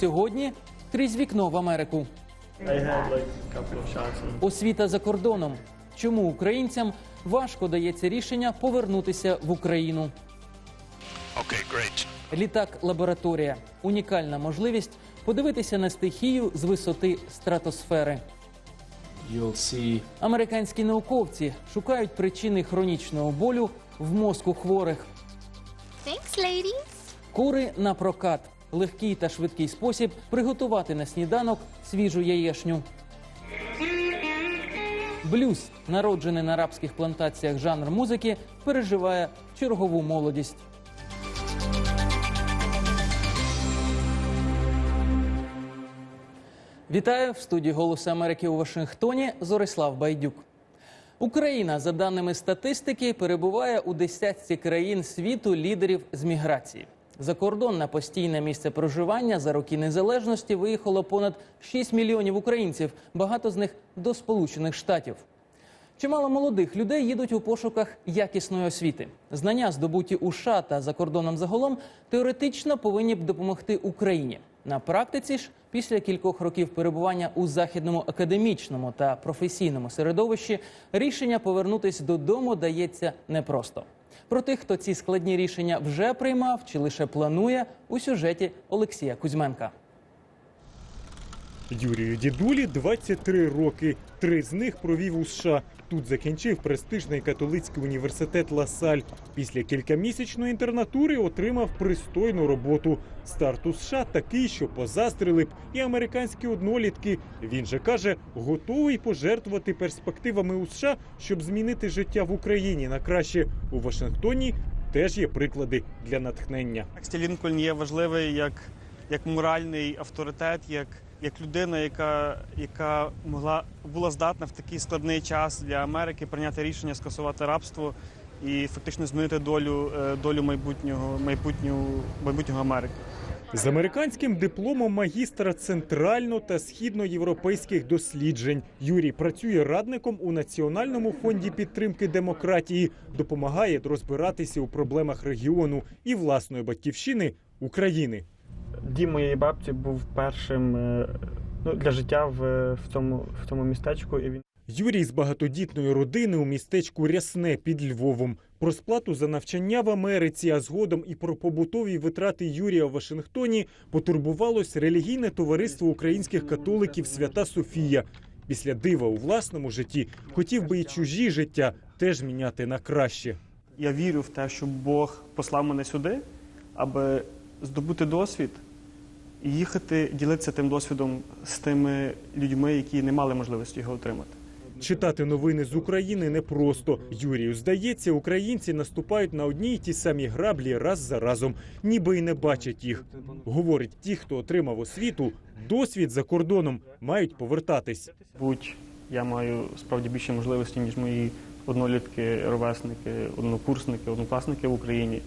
Сьогодні крізь вікно в Америку. Освіта за кордоном. Чому українцям важко дається рішення повернутися в Україну? Okay, great. Літак лабораторія унікальна можливість подивитися на стихію з висоти стратосфери. You'll see Американські науковці шукають причини хронічного болю в мозку хворих. Thanks, ladies. Кури на прокат легкий та швидкий спосіб приготувати на сніданок свіжу яєшню. Блюз, народжений на арабських плантаціях жанр музики, переживає чергову молодість. Вітаю в студії Голосу Америки у Вашингтоні. Зорислав Байдюк. Україна, за даними статистики, перебуває у десятці країн світу лідерів з міграції. За кордон на постійне місце проживання за роки незалежності виїхало понад 6 мільйонів українців. Багато з них до Сполучених Штатів. Чимало молодих людей їдуть у пошуках якісної освіти. Знання, здобуті у США та за кордоном загалом, теоретично повинні б допомогти Україні. На практиці ж, після кількох років перебування у західному академічному та професійному середовищі, рішення повернутись додому дається непросто. Про тих, хто ці складні рішення вже приймав чи лише планує, у сюжеті Олексія Кузьменка. Юрію Дідулі 23 роки. Три з них провів у США. Тут закінчив престижний католицький університет Ласаль. Після кількамісячної інтернатури отримав пристойну роботу. Старт у США такий, що позастріли б і американські однолітки. Він же каже, готовий пожертвувати перспективами у США, щоб змінити життя в Україні на краще. У Вашингтоні теж є приклади для натхнення. Лінкольн є важливий як, як моральний авторитет, як, як людина, яка, яка могла була здатна в такий складний час для Америки прийняти рішення скасувати рабство і фактично змінити долю, е, долю майбутнього, майбутнього, майбутнього Америки. З американським дипломом магістра центрально та східноєвропейських досліджень Юрій працює радником у Національному фонді підтримки демократії, допомагає розбиратися у проблемах регіону і власної батьківщини України. Дім моєї бабці був першим е, ну, для життя в, в, цьому, в цьому містечку. І він Юрій з багатодітної родини у містечку Рясне під Львовом. Про сплату за навчання в Америці, а згодом і про побутові витрати Юрія в Вашингтоні потурбувалось релігійне товариство українських католиків Свята Софія. Після дива у власному житті хотів би і чужі життя теж міняти на краще. я вірю в те, що Бог послав мене сюди, аби здобути досвід і їхати ділитися тим досвідом з тими людьми, які не мали можливості його отримати. Читати новини з України непросто. Юрію здається, українці наступають на одні й ті самі граблі раз за разом, ніби й не бачать їх. Говорить, ті, хто отримав освіту, досвід за кордоном мають повертатись. Будь я маю справді більше можливості, ніж мої однолітки, ровесники, однокурсники, однокласники в Україні.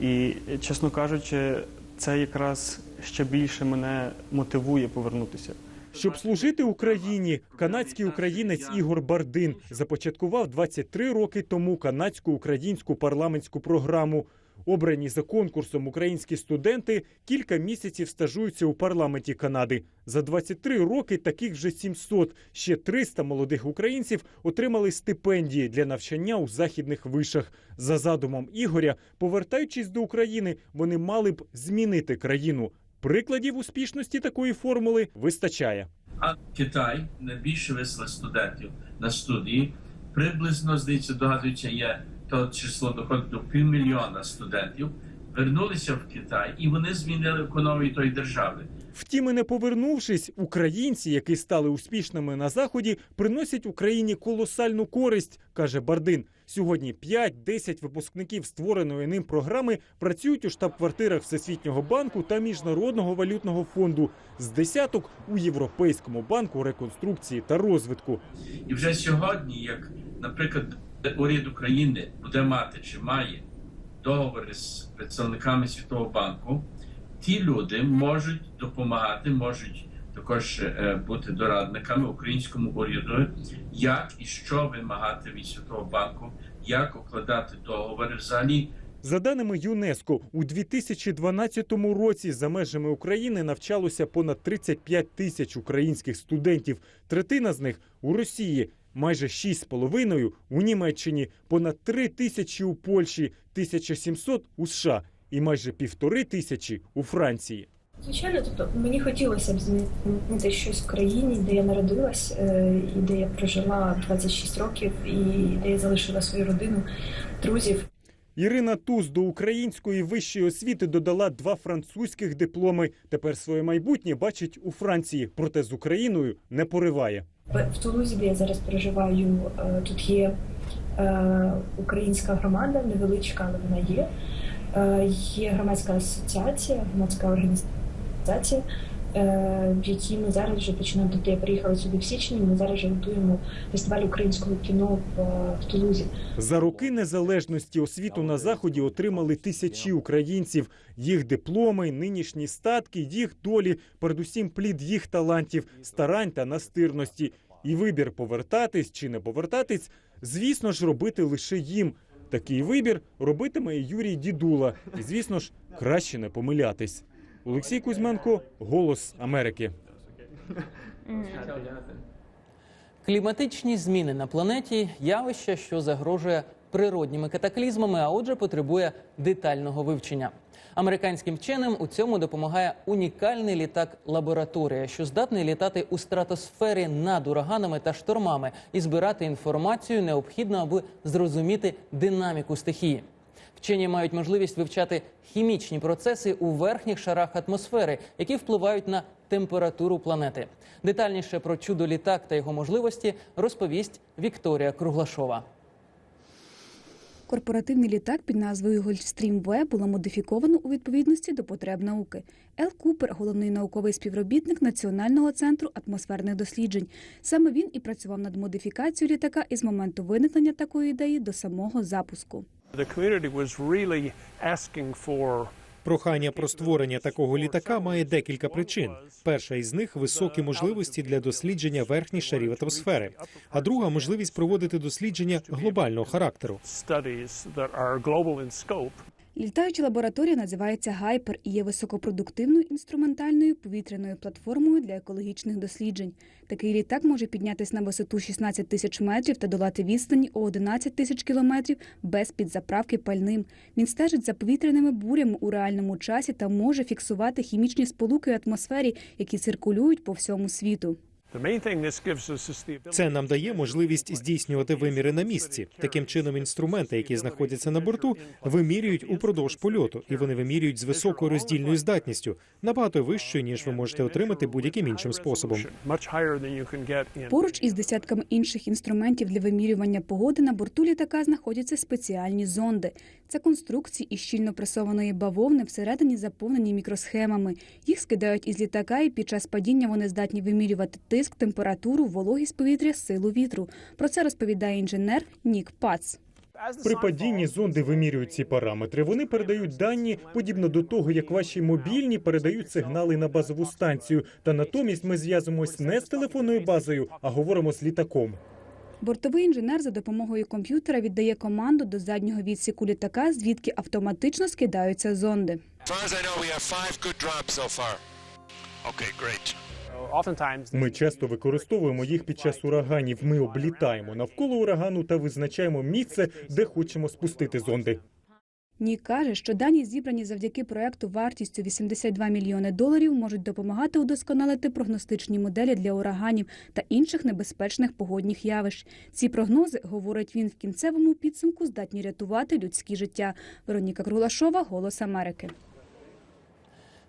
І, чесно кажучи, це якраз ще більше мене мотивує повернутися. Щоб служити Україні, канадський українець Ігор Бардин започаткував 23 роки тому канадсько-українську парламентську програму. Обрані за конкурсом українські студенти кілька місяців стажуються у парламенті Канади. За 23 роки таких вже 700. Ще 300 молодих українців отримали стипендії для навчання у західних вишах. За задумом Ігоря, повертаючись до України, вони мали б змінити країну. Прикладів успішності такої формули вистачає. А Китай найбільше вислав студентів на студії. Приблизно здається, догадується, є то число доходить до півмільйона студентів. Вернулися в Китай і вони змінили економію тої держави. Втім, і не повернувшись, українці, які стали успішними на заході, приносять Україні колосальну користь, каже Бардин. Сьогодні 5-10 випускників створеної ним програми працюють у штаб-квартирах Всесвітнього банку та Міжнародного валютного фонду з десяток у Європейському банку реконструкції та розвитку. І вже сьогодні, як, наприклад, уряд України буде мати чи має договори з представниками Світового банку, ті люди можуть допомагати, можуть також е, бути дорадниками українському уряду, як і що вимагати від Світового банку, як укладати договори взагалі. За даними ЮНЕСКО, у 2012 році за межами України навчалося понад 35 тисяч українських студентів. Третина з них у Росії, майже 6,5 у Німеччині, понад 3 тисячі у Польщі, 1700 у США і майже півтори тисячі у Франції. Звичайно, тобто мені хотілося б змінити щось в країні, де я народилась, е, і де я прожила 26 років, і де я залишила свою родину, друзів. Ірина Туз до української вищої освіти додала два французьких дипломи. Тепер своє майбутнє бачить у Франції, проте з Україною не пориває. В Тулузі, де я зараз проживаю, е, тут є е, українська громада, невеличка, але вона є. Є громадська асоціація, громадська організація, е, в якій ми зараз вже починаємо. Тобто я приїхала сюди в січні. Ми зараз вже готуємо фестиваль українського кіно е, в Тулузі. За роки незалежності освіту на заході отримали тисячі українців. Їх дипломи, нинішні статки, їх долі, передусім плід їх талантів, старань та настирності. І вибір повертатись чи не повертатись, звісно ж, робити лише їм. Такий вибір робитиме і Юрій Дідула. І звісно ж, краще не помилятись. Олексій Кузьменко, Голос Америки. Кліматичні зміни на планеті явище, що загрожує природніми катаклізмами, а отже, потребує детального вивчення. Американським вченим у цьому допомагає унікальний літак лабораторія, що здатний літати у стратосфері над ураганами та штормами і збирати інформацію, необхідну, аби зрозуміти динаміку стихії. Вчені мають можливість вивчати хімічні процеси у верхніх шарах атмосфери, які впливають на температуру планети. Детальніше про чудо літак та його можливості розповість Вікторія Круглашова. Корпоративний літак під назвою Gulfstream V було модифіковано у відповідності до потреб науки. Ел Купер, головний науковий співробітник Національного центру атмосферних досліджень. Саме він і працював над модифікацією літака із моменту виникнення такої ідеї до самого запуску. Прохання про створення такого літака має декілька причин. Перша із них високі можливості для дослідження верхніх шарів атмосфери, а друга можливість проводити дослідження глобального характеру. Літаюча лабораторія називається Гайпер і є високопродуктивною інструментальною повітряною платформою для екологічних досліджень. Такий літак може піднятись на висоту 16 тисяч метрів та долати відстані у 11 тисяч кілометрів без підзаправки пальним. Він стежить за повітряними бурями у реальному часі та може фіксувати хімічні сполуки в атмосфері, які циркулюють по всьому світу. The main thing this gives us is the ability Це нам дає можливість здійснювати виміри на місці. Таким чином, інструменти, які знаходяться на борту, вимірюють упродовж польоту, і вони вимірюють з високою роздільною здатністю, набагато вищою ніж ви можете отримати будь-яким іншим способом. much higher than you can get in Поруч із десятками інших інструментів для вимірювання погоди на борту літака знаходяться спеціальні зонди. Це конструкції із щільно пресованої бавовни, всередині заповнені мікросхемами. Їх скидають із літака, і під час падіння вони здатні вимірювати тиск, температуру, вологість повітря, силу вітру. Про це розповідає інженер Нік Пац. При падінні зонди вимірюють ці параметри. Вони передають дані подібно до того, як ваші мобільні передають сигнали на базову станцію. Та натомість ми зв'язуємось не з телефонною базою, а говоримо з літаком. Бортовий інженер за допомогою комп'ютера віддає команду до заднього відсіку літака, звідки автоматично скидаються зонди. Ми часто використовуємо їх під час ураганів. Ми облітаємо навколо урагану та визначаємо місце, де хочемо спустити зонди. Нік каже, що дані, зібрані завдяки проекту вартістю 82 мільйони доларів, можуть допомагати удосконалити прогностичні моделі для ураганів та інших небезпечних погодних явищ. Ці прогнози, говорить він в кінцевому підсумку, здатні рятувати людські життя. Вероніка Крулашова, Голос Америки.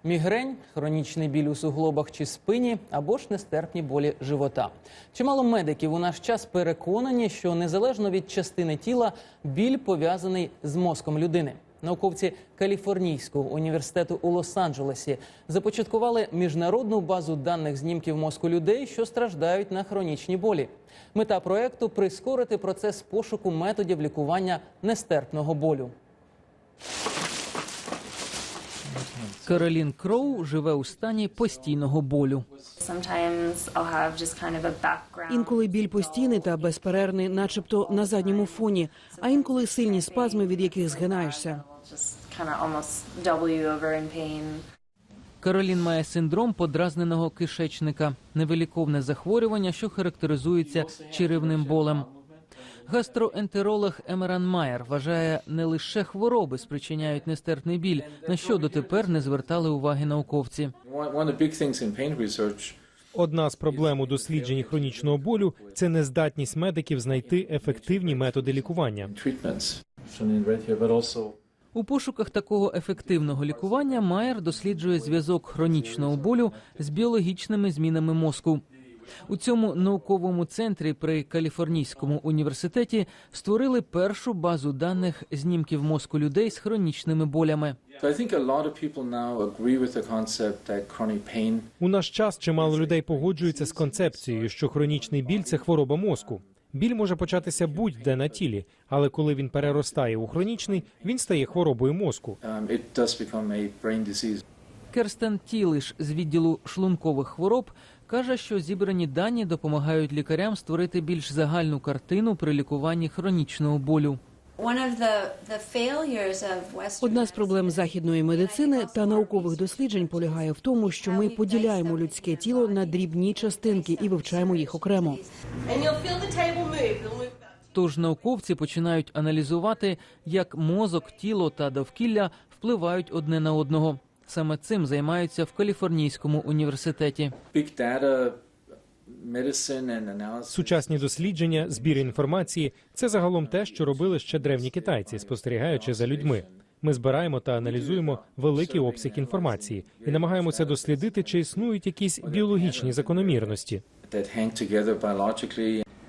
Мігрень, хронічний біль у суглобах чи спині або ж нестерпні болі живота. Чимало медиків у наш час переконані, що незалежно від частини тіла біль пов'язаний з мозком людини. Науковці Каліфорнійського університету у Лос-Анджелесі започаткували міжнародну базу даних знімків мозку людей, що страждають на хронічні болі. Мета проекту прискорити процес пошуку методів лікування нестерпного болю. Каролін Кроу живе у стані постійного болю. Інколи біль постійний та безперервний, начебто на задньому фоні, а інколи сильні спазми, від яких згинаєшся. Каролін має синдром подразненого кишечника, невиліковне захворювання, що характеризується черевним болем. Гастроентеролог Емеран Майер вважає, не лише хвороби спричиняють нестерпний біль, на що дотепер не звертали уваги науковці. Одна з проблем у дослідженні хронічного болю це нездатність медиків знайти ефективні методи лікування. У пошуках такого ефективного лікування Майер досліджує зв'язок хронічного болю з біологічними змінами мозку. У цьому науковому центрі при Каліфорнійському університеті створили першу базу даних знімків мозку людей з хронічними болями. У наш час чимало людей погоджуються з концепцією, що хронічний біль це хвороба мозку. Біль може початися будь-де на тілі, але коли він переростає у хронічний, він стає хворобою мозку. um. Керстен Тілиш з відділу шлункових хвороб каже, що зібрані дані допомагають лікарям створити більш загальну картину при лікуванні хронічного болю. Одна з проблем західної медицини та наукових досліджень полягає в тому, що ми поділяємо людське тіло на дрібні частинки і вивчаємо їх окремо. Тож науковці починають аналізувати, як мозок, тіло та довкілля впливають одне на одного. Саме цим займаються в Каліфорнійському університеті. Сучасні дослідження, збір інформації це загалом те, що робили ще древні китайці, спостерігаючи за людьми. Ми збираємо та аналізуємо великий обсяг інформації і намагаємося дослідити, чи існують якісь біологічні закономірності.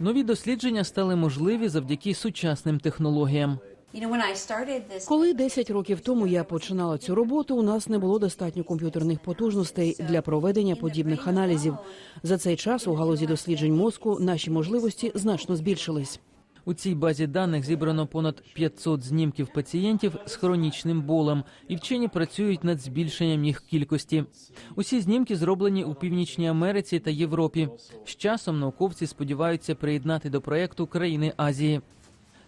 Нові дослідження стали можливі завдяки сучасним технологіям. Коли 10 років тому я починала цю роботу, у нас не було достатньо комп'ютерних потужностей для проведення подібних аналізів. За цей час у галузі досліджень мозку наші можливості значно збільшились. У цій базі даних зібрано понад 500 знімків пацієнтів з хронічним болем, і вчені працюють над збільшенням їх кількості. Усі знімки зроблені у Північній Америці та Європі. З часом науковці сподіваються приєднати до проекту країни Азії.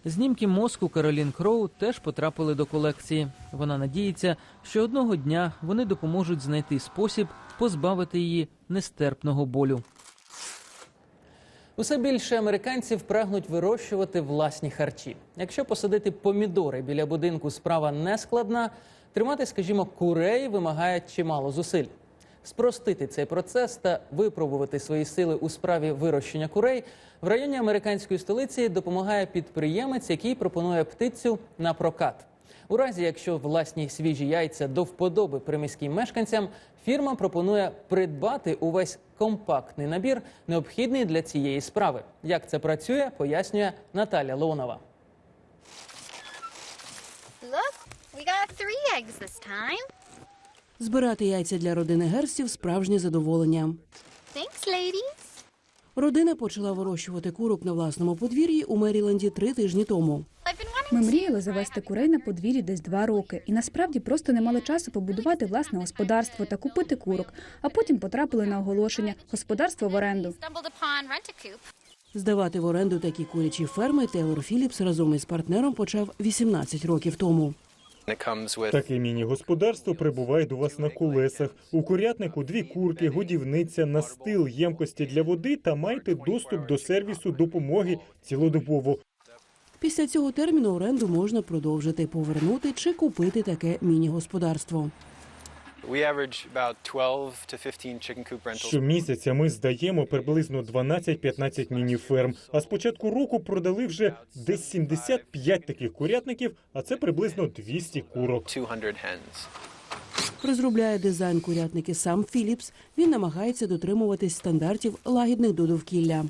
Знімки мозку Каролін Кроу теж потрапили до колекції. Вона надіється, що одного дня вони допоможуть знайти спосіб позбавити її нестерпного болю. Усе більше американців прагнуть вирощувати власні харчі. Якщо посадити помідори біля будинку справа не складна, тримати, скажімо, курей вимагає чимало зусиль. Спростити цей процес та випробувати свої сили у справі вирощення курей в районі американської столиці допомагає підприємець, який пропонує птицю на прокат. У разі, якщо власні свіжі яйця до вподоби приміським мешканцям, фірма пропонує придбати увесь компактний набір, необхідний для цієї справи. Як це працює, пояснює Наталя Леонова. Look, we got three eggs this time. Збирати яйця для родини Герстів справжнє задоволення. Thanks, ladies. Родина почала вирощувати курок на власному подвір'ї у Меріленді три тижні тому. Ми мріяли завести курей на подвір'ї десь два роки, і насправді просто не мали часу побудувати власне господарство та купити курок. А потім потрапили на оголошення господарство в оренду. Здавати в оренду такі курячі ферми Тейлор Філіпс разом із партнером почав 18 років тому. Таке міні-господарство прибуває до вас на колесах. У курятнику дві курки, годівниця, настил, ємкості для води та маєте доступ до сервісу допомоги цілодобово. Після цього терміну оренду можна продовжити, повернути чи купити таке міні-господарство. Щомісяця ми здаємо приблизно 12-15 міні-ферм. А з початку року продали вже десь 75 таких курятників, а це приблизно 200 курок. Розробляє дизайн курятники сам Філіпс. Він намагається дотримуватись стандартів лагідних до довкілля.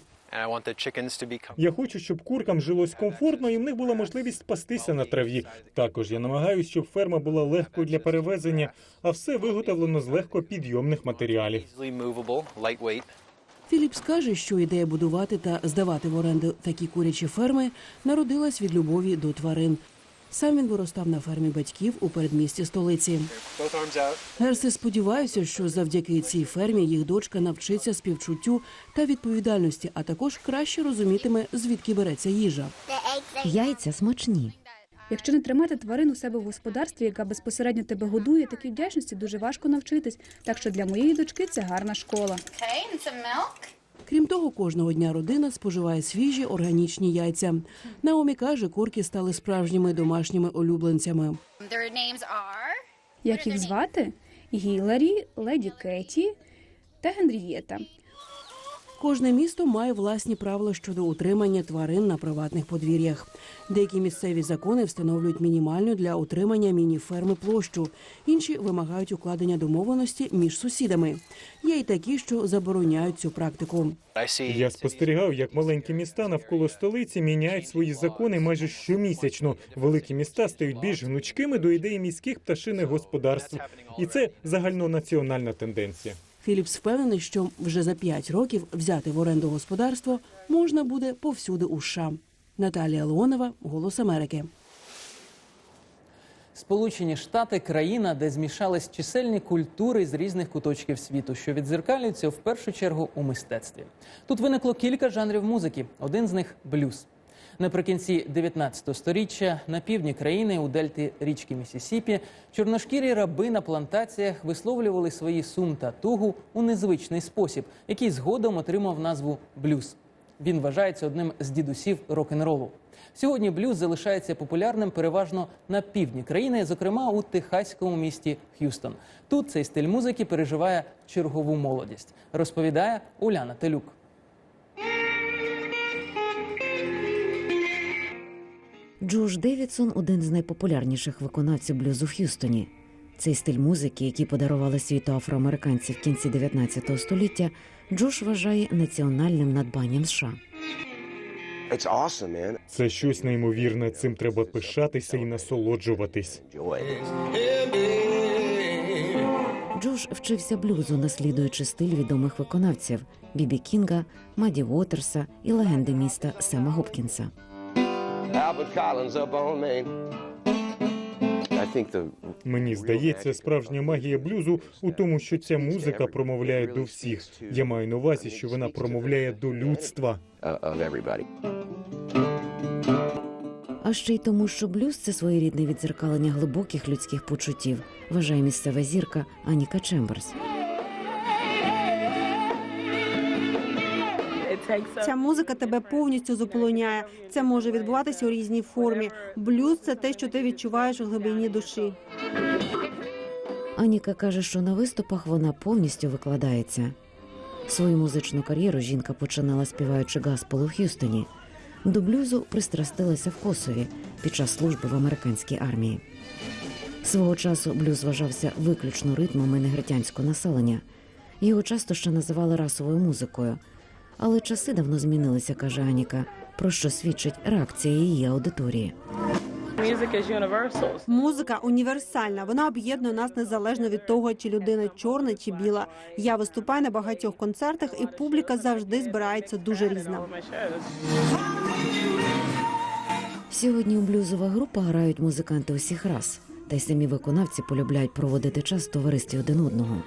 Я хочу, щоб куркам жилось комфортно і в них була можливість спастися на траві. Також я намагаюся, щоб ферма була легкою для перевезення, а все виготовлено з легко підйомних матеріалів. Філіпс каже, що ідея будувати та здавати в оренду такі курячі ферми народилась від любові до тварин. Сам він виростав на фермі батьків у передмісті столиці. Герси сподіваються, що завдяки цій фермі їх дочка навчиться співчуттю та відповідальності, а також краще розумітиме, звідки береться їжа. Яйця смачні. Якщо не тримати тварин у себе в господарстві, яка безпосередньо тебе годує, такій вдячності дуже важко навчитись. Так що для моєї дочки це гарна школа. Okay. Крім того, кожного дня родина споживає свіжі органічні яйця. Наомі каже, курки стали справжніми домашніми улюбленцями. Як їх звати? Гіларі, леді Кеті та Генрієта. Кожне місто має власні правила щодо утримання тварин на приватних подвір'ях. Деякі місцеві закони встановлюють мінімальну для утримання міні-ферми площу. Інші вимагають укладення домовленості між сусідами. Є й такі, що забороняють цю практику. Я спостерігав, як маленькі міста навколо столиці міняють свої закони майже щомісячно. Великі міста стають більш гнучкими до ідеї міських пташиних господарств, і це загальнонаціональна тенденція. Філіпс впевнений, що вже за п'ять років взяти в оренду господарство можна буде повсюди у США. Наталія Леонова, Голос Америки. Сполучені Штати країна, де змішались чисельні культури з різних куточків світу, що відзеркалюються в першу чергу у мистецтві. Тут виникло кілька жанрів музики. Один з них блюз. Наприкінці 19 століття на півдні країни у дельті річки Місісіпі чорношкірі раби на плантаціях висловлювали свої сум та тугу у незвичний спосіб, який згодом отримав назву блюз. Він вважається одним з дідусів рок-н-ролу. Сьогодні блюз залишається популярним переважно на півдні країни, зокрема у техаському місті Х'юстон. Тут цей стиль музики переживає чергову молодість, розповідає Уляна Телюк. Джош Девідсон один з найпопулярніших виконавців блюзу в Х'юстоні. Цей стиль музики, який подарували світу афроамериканці в кінці 19 століття, Джош вважає національним надбанням США. Це щось неймовірне. Цим треба пишатися і насолоджуватись. Джош вчився блюзу, наслідуючи стиль відомих виконавців Бібі Кінга, Маді Уотерса і легенди міста Сема Гопкінса. Мені здається, справжня магія блюзу у тому, що ця музика промовляє до всіх. Я маю на увазі, що вона промовляє до людства. А ще й тому, що блюз це своєрідне відзеркалення глибоких людських почуттів, вважає місцева зірка Аніка Чемберс. Ця музика тебе повністю заполоняє. Це може відбуватися у різній формі. Блюз це те, що ти відчуваєш у глибині душі. Аніка каже, що на виступах вона повністю викладається. Свою музичну кар'єру жінка починала співаючи гаспел у Х'юстоні. До блюзу пристрастилася в Косові під час служби в американській армії. Свого часу блюз вважався виключно ритмами негритянського населення. Його часто ще називали расовою музикою. Але часи давно змінилися, каже Аніка, про що свідчить реакція її аудиторії. Музика універсальна. Вона об'єднує нас незалежно від того, чи людина чорна чи біла. Я виступаю на багатьох концертах, і публіка завжди збирається дуже різна. Сьогодні у блюзова група грають музиканти усіх рас, та й самі виконавці полюбляють проводити час в товаристві один одного.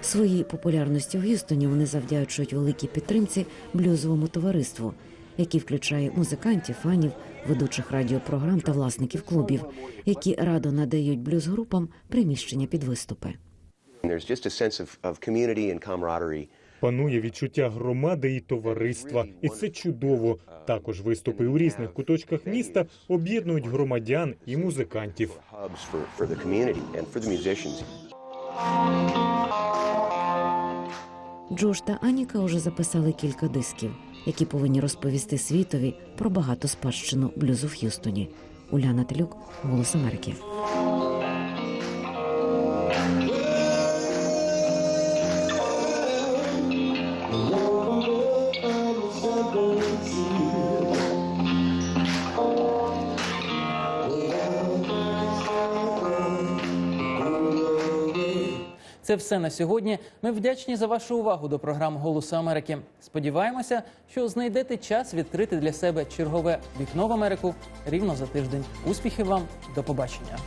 Своїй популярності в Г'юстоні вони завдячують великій підтримці блюзовому товариству, який включає музикантів, фанів, ведучих радіопрограм та власників клубів, які радо надають блюз-групам приміщення під виступи. Панує відчуття громади і товариства, і це чудово. Також виступи у різних куточках міста об'єднують громадян і музикантів. Джош та Аніка вже записали кілька дисків, які повинні розповісти світові про багато спадщину блюзу в Х'юстоні. Уляна Телюк, Голос Америки. Це все на сьогодні. Ми вдячні за вашу увагу до програм Голосу Америки. Сподіваємося, що знайдете час відкрити для себе чергове вікно в Америку рівно за тиждень. Успіхів вам, до побачення.